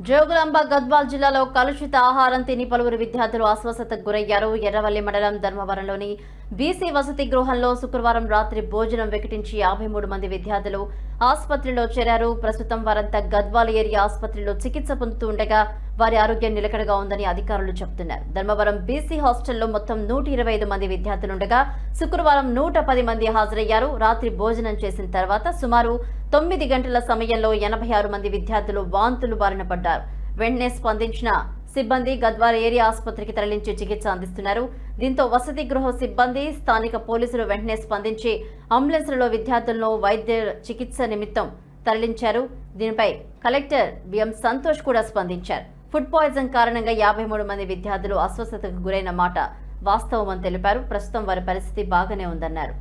జోగులాంబ గద్వాల్ జిల్లాలో కలుషిత ఆహారం తిని పలువురు విద్యార్థులు అస్వస్థతకు గురయ్యారు. ఎర్రవల్లి మండలం ధర్మవరంలోని బీసీ వసతి గృహంలో శుక్రవారం రాత్రి భోజనం వికటించి యాభై మూడు మంది విద్యార్థులు ఆసుపత్రిలో చేరారు. ప్రస్తుతం వారంతా గద్వాల్ ఏరియా ఆసుపత్రిలో చికిత్స పొందుతూ ఉండగా వారి ఆరోగ్యం నిలకడగా ఉందని అధికారులు చెబుతున్నారు. ధర్మవరం బీసీ హాస్టల్లో మొత్తం నూట ఇరవై ఐదు మంది విద్యార్థులుండగా శుక్రవారం నూట పది మంది హాజరయ్యారు. రాత్రి భోజనం చేసిన తర్వాత సుమారు తొమ్మిది గంటల సమయంలో ఎనభై ఆరు మంది విద్యార్థులు వాంతులు బారిన పడ్డారు. వెంటనే స్పందించిన సిబ్బంది గద్వాల ఏరియా ఆసుపత్రికి తరలించి చికిత్స అందిస్తున్నారు. దీంతో వసతి గృహ సిబ్బంది స్థానిక పోలీసులు వెంటనే స్పందించి అంబులెన్స్లలో విద్యార్థులను వైద్య చికిత్స నిమిత్తం తరలించారు. దీనిపై కలెక్టర్ బిఎం సంతోష్ కూడా స్పందించారు. ఫుడ్ పాయిజన్ కారణంగా యాభై మూడు మంది విద్యార్థులు అస్వస్థతకు గురైన మాట వాస్తవమని తెలిపారు. ప్రస్తుతం వారి పరిస్థితి బాగానే ఉందన్నారు.